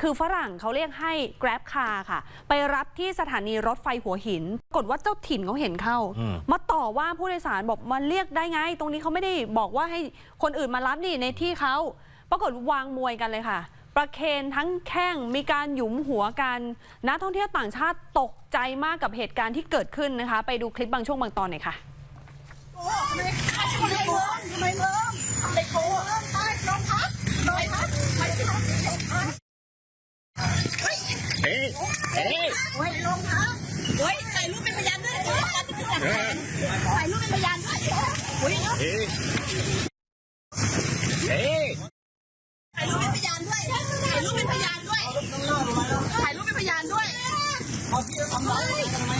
คือฝรั่งเขาเรียกให้ Grab Car ค่ะ ไปรับที่สถานีรถไฟหัวหิน ปรากฏว่าเจ้าถิ่นเขาเห็นเข้า อืม มาต่อว่าผู้โดยสารบอกมาเรียกได้ไง ตรงนี้เขาไม่ได้บอกว่าให้คนอื่นมารับนี่ในที่เขา ปรากฏวางมวยกันเลยค่ะ ประเคนทั้งแข้งมีการหยุมหัวกันนักท่องเที่ยวต่างชาติตกใจมากกับเหตุการณ์ที่เกิดขึ้นนะคะ ไปดูคลิปบางช่วงบางตอนหน่อยค่ะทำไมทำไมเลิมทำไมเลิมทำไมโกงไปลงพักลงพักไปที่ลงพักเฮ้ย เฮ้ยเฮ้ย เฮ้ยลงพักเฮ้ยถ่ายรูปเป็นพยานด้วยถ่ายรูปเป็นพยานด้วย เฮ้ยเฮ้ยเฮ้ยถ่ายรูปเป็นพยานด้วย ถ่ายรูปเป็นพยานด้วย ถ่ายรูปเป็นพยานด้วยเอาพี่ทำไร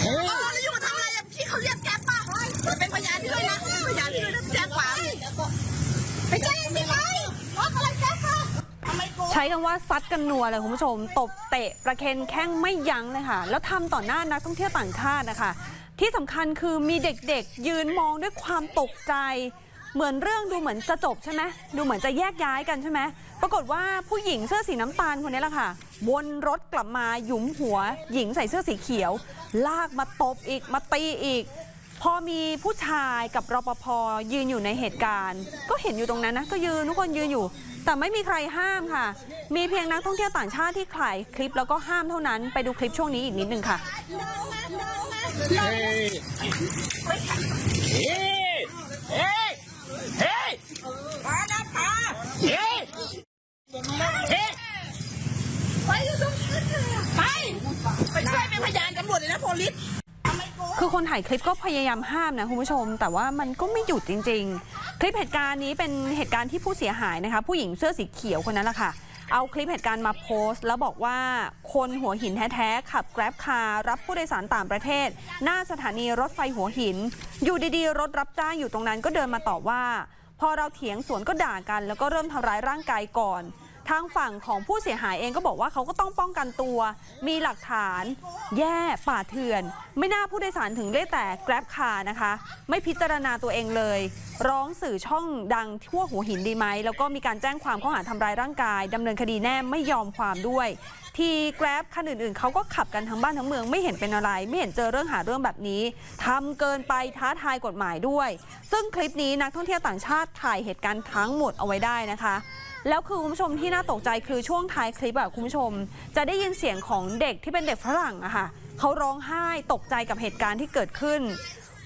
เออแล้วอยู่มาทำอะไรพี่เขาเรียกแก๊ปป่ะเป็นพยานด้วยนะพยานด้วยนะแจ้งความไปแจ้งสิไปรถอะไรแก๊ปค่ะใช้คำว่าซัดกันนัวเลยคุณผู้ชม ตบเตะประเคนแข้งไม่ยั้งเลยค่ะ แล้วทำต่อหน้านักท่องเที่ยวต่างชาตินะคะ ที่สำคัญคือมีเด็กๆ ยืนมองด้วยความตกใจ เหมือนเรื่องดูเหมือนจะจบใช่ไหมดูเหมือนจะแยกย้ายกันใช่ไหมปรากฏว่าผู้หญิงเสื้อสีน้ำตาลคนนี้แหละค่ะวนรถกลับมาหยุมหัว หญิงใส่เสื้อสีเขียว ลากมาตบอีกมาตีอีก พอมีผู้ชายกับรปภยืนอยู่ในเหตุการณ์ ก็เห็นอยู่ตรงนั้นนะ ก็ยืนทุกคนยืนอยู่ แต่ไม่มีใครห้ามค่ะ มีเพียงนักท่องเที่ยวต่างชาติที่ถ่ายคลิปแล้วก็ห้ามเท่านั้นไปดูคลิปช่วงนี้อีกนิดนึงค่ะเฮ้เฮ้ยเฮ้ยเฮ้ย มานะพา เฮ้ยเฮ้ย ไปอยู่ตรงนี้ไป ไปช่วยเป็นพยานตำรวจเลยนะโพลิสทำไมโกง คือคนถ่ายคลิปก็พยายามห้ามนะคุณผู้ชม แต่ว่ามันก็ไม่หยุดจริง ๆ คลิปเหตุการณ์นี้เป็นเหตุการณ์ที่ผู้เสียหายนะคะ ผู้หญิงเสื้อสีเขียวคนนั้นแหละค่ะ เอาคลิปเหตุการณ์มาโพสต์ แล้วบอกว่าคนหัวหินแท้ๆขับ Grab Car รับผู้โดยสารต่างประเทศ หน้าสถานีรถไฟหัวหิน อยู่ดีๆ รถรับจ้างอยู่ตรงนั้นก็เดินมาต่อว่า พอเราเถียงสวนก็ด่ากัน แล้วก็เริ่มทำร้ายร่างกายก่อน ทางฝั่งของผู้เสียหายเองก็บอกว่าเขาก็ต้องป้องกันตัว มีหลักฐานแย่ป่าเถื่อน ไม่น่าผู้โดยสารถึงได้แต่ Grab Car นะคะ ไม่พิจารณาตัวเองเลย ร้องสื่อช่องดังทั่วหัวหินดีไหม แล้วก็มีการแจ้งความข้อหาทำร้ายร่างกายดำเนินคดีแน่ไม่ยอมความด้วย ที Grab คันอื่นๆเขาก็ขับกันทั้งบ้านทั้งเมืองไม่เห็นเป็นอะไร ไม่เห็นเจอเรื่องหาเรื่องแบบนี้ทำเกินไปท้าทายกฎหมายด้วย ซึ่งคลิปนี้นักท่องเที่ยวต่างชาติถ่ายเหตุการณ์ทั้งหมดเอาไว้ได้นะคะ แล้วคือคุณผู้ชมที่น่าตกใจคือช่วงท้ายคลิปอะคุณผู้ชม จะได้ยินเสียงของเด็กที่เป็นเด็กฝรั่งอะค่ะเขาร้องไห้ตกใจกับเหตุการณ์ที่เกิดขึ้น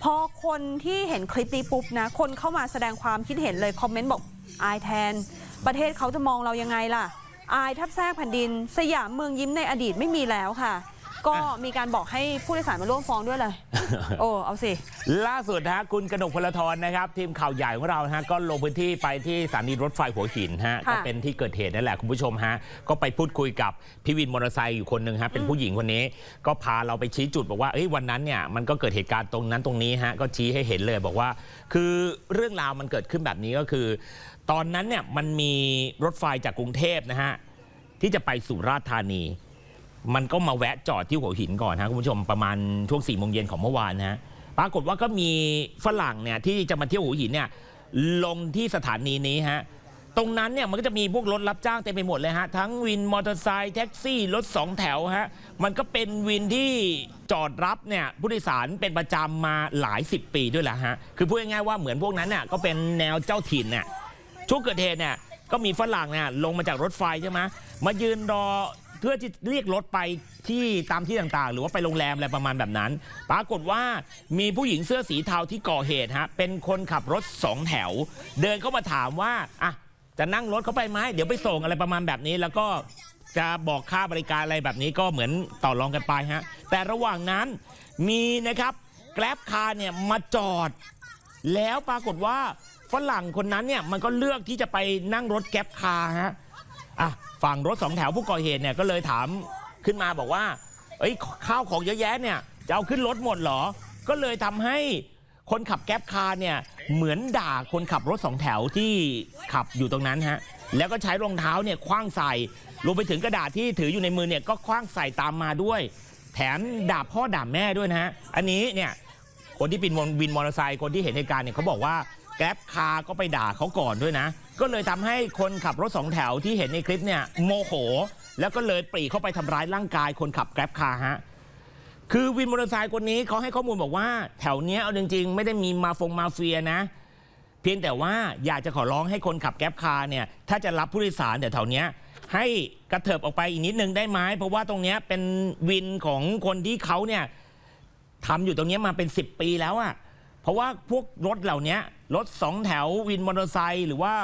พอคนที่เห็นคลิปนี้ปุ๊บนะ คนเข้ามาแสดงความคิดเห็นเลยคอมเมนต์บอกอายแทน ประเทศเขาจะมองเรายังไงล่ะ อายทับแทรกแผ่นดิน สยามเมืองยิ้มในอดีตไม่มีแล้วค่ะ ก็มีการบอกให้ผู้โดยสารมาร่วมฟ้องด้วยเลย โอ้เอาสิ ล่าสุดนะฮะคุณกนกพลทรนะครับ ทีมข่าวใหญ่ของเรานะฮะก็ลงพื้นที่ไปที่สถานีรถไฟหัวหินฮะค่ะก็เป็นที่เกิดเหตุนั่นแหละคุณผู้ชมฮะก็ไปพูดคุยกับพี่วินมอเตอร์ไซค์อยู่คนหนึ่งฮะเป็นผู้หญิงคนนี้ ก็พาเราไปชี้จุดบอกว่าเอ้ยวันนั้นเนี่ยมันก็เกิดเหตุการณ์ตรงนั้นตรงนี้ฮะก็ชี้ให้เห็นเลยบอกว่า คือเรื่องราวมันเกิดขึ้นแบบนี้ก็คือ ตอนนั้นเนี่ยมันมีรถไฟจากกรุงเทพนะฮะ ที่จะไปสุราษฎร์ธานี มันก็มาแวะจอดที่หัวหินก่อนฮะคุณผู้ชมประมาณช่วง4ี่โมงเย็นของเมื่อวานนะฮะปรากฏว่าก็มีฝรั่งเนี่ยที่จะมาเที่ยวหัวหินเนี่ยลงที่สถานีนี้ฮะตรงนั้นเนี่ยมันก็จะมีพวกรถรับจ้างเต็มไปหมดเลยฮะทั้งวินมอเตอร์ไซค์แท็กซี่รถสองแถวฮะมันก็เป็นวินที่จอดรับเนี่ยผู้โดยสารเป็นประจำมาหลายสิบปีด้วยแหละฮะคือพูดง่ายๆว่าเหมือนพวกนั้นเนี่ยก็เป็นแนวเจ้าถิ่นเนี่ยช่วงเกิดเหตุเนี่ยก็มีฝรั่งเนี่ยลงมาจากรถไฟใช่ไหมมายืนรอ เพื่อที่เรียกรถไปที่ตามที่ต่างๆ หรือว่าไปโรงแรมอะไรประมาณแบบนั้น ปรากฏว่ามีผู้หญิงเสื้อสีเทาที่ก่อเหตุฮะเป็นคนขับรถสองแถว เดินเข้ามาถามว่าอะจะนั่งรถเขาไปไหมเดี๋ยวไปส่งอะไรประมาณแบบนี้ แล้วก็จะบอกค่าบริการอะไรแบบนี้ก็เหมือนต่อรองกันไปฮะแต่ระหว่างนั้นมีนะครับแกร็บคาร์เนี่ยมาจอด แล้วปรากฏว่าฝรั่งคนนั้นเนี่ยมันก็เลือกที่จะไปนั่งรถแก๊ปคาร์ฮะ อะฝั่งรถสองแถวผู้ก่อเหตุเนี่ยก็เลยถามขึ้นมาบอกว่าเอ้ยข้าวของเยอะแยะเนี่ยจะเอาขึ้นรถหมดเหรอ ก็เลยทำให้คนขับแก๊ปคาร์เนี่ยเหมือนด่าคนขับรถสองแถวที่ขับอยู่ตรงนั้นฮะแล้วก็ใช้รองเท้าเนี่ยคว้างใส่รวมไปถึงกระดาษที่ถืออยู่ในมือเนี่ยก็คว้างใส่ตามมาด้วย แถมด่าพ่อด่าแม่ด้วยนะฮะอันนี้เนี่ยคนที่เป็นวินมอเตอร์ไซค์คนที่เห็นเหตุการณ์เนี่ยเขาบอกว่า แกร็บคาร์ก็ไปด่าเขาก่อนด้วยนะ ก็เลยทำให้คนขับรถสองแถวที่เห็นในคลิปเนี่ยโมโห แล้วก็เลยปรีเข้าไปทำร้ายร่างกายคนขับแกร็บคาร์ฮะคือวินมอเตอร์ไซค์คนนี้เขาให้ข้อมูลบอกว่า แถวเนี้ยเอาจริงๆ ไม่ได้มีมาฟงมาเฟียนะ เพียงแต่ว่าอยากจะขอร้องให้คนขับแก๊ปคาร์เนี่ยถ้าจะรับผู้โดยสารเดี๋ยวแถวเนี้ยให้กระเถิบออกไปอีกนิดนึงได้ไหมเพราะว่าตรงเนี้ยเป็นวินของคนที่เขาเนี่ยทำอยู่ตรงเนี้ยมาเป็น 10 ปีแล้วอะ เพราะว่าพวกรถเหล่านี้รถสองแถววินมอเตอร์ไซค์หรือว่า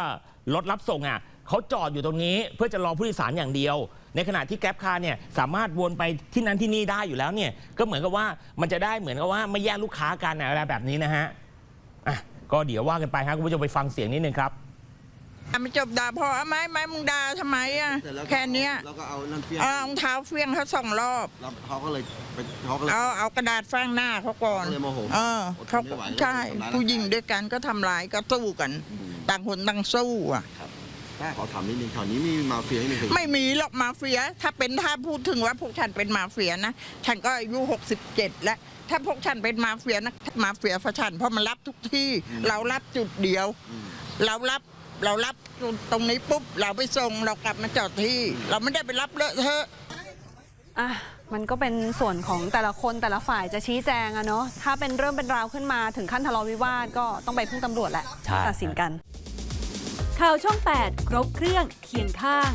รถรับส่งอะเขาจอดอยู่ตรงนี้เพื่อจะรอผู้โดยสารอย่างเดียว ในขณะที่แกลบคาร์เนี่ยสามารถวนไปที่นั้นที่นี่ได้อยู่แล้วเนี่ยก็เหมือนกับว่ามันจะได้เหมือนกับว่าไม่แย่งลูกค้ากันอะไรแบบนี้นะฮะอะก็เดี๋ยวว่ากันไปฮะคุณผู้ชมไปฟังเสียงนิดนึงครับ มันจบด่าพอไหมไหมมึงด่าทำไมอะเสร็จล้วก็แค่เนี้ยแล้วก็เอานั่นเฟี้ยงเอารองเท้าเฟี้ยงเขาสองรอบ แล้วเขาก็เลยไปเขาก็เลย เอาเอากระดาษแฟ้งหน้าเขาก่อนเขาเลยโมโหเอออดทนเขาไม่ไหวใช่ทำร้ายร่างกาย ผู้หญิงด้วยกันก็ทำร้ายก็สู้กัน อืมต่างคนต่างสู้อะแม่ขอถามนิดนึงแถวนี้มีมาเฟียไม่มีใครไม่มีหรอกมาเฟีย ถ้าเป็นถ้าพูดถึงว่าพวกฉันเป็นมาเฟียนะ ฉันก็อายุ 67 แล้ว ถ้าพวกฉันเป็นมาเฟียนะมาเฟียฟฉันเพราะมันรับทุกที่ เรารับจุดเดียว อืมเรารับ เรารับตรงนี้ปุ๊บ เราไปส่งเรากลับมาจอดที่ เราไม่ได้ไปรับเลอะเทอะอะมันก็เป็นส่วนของแต่ละคนแต่ละฝ่ายจะชี้แจงอะเนาะถ้าเป็นเรื่องเป็นราวขึ้นมาถึงขั้นทะเลาะวิวาทก็ต้องไปพึ่งตำรวจแหละใช่ตัดสินกัน ข่าวช่อง 8 ครบเครื่องเคียงข้าง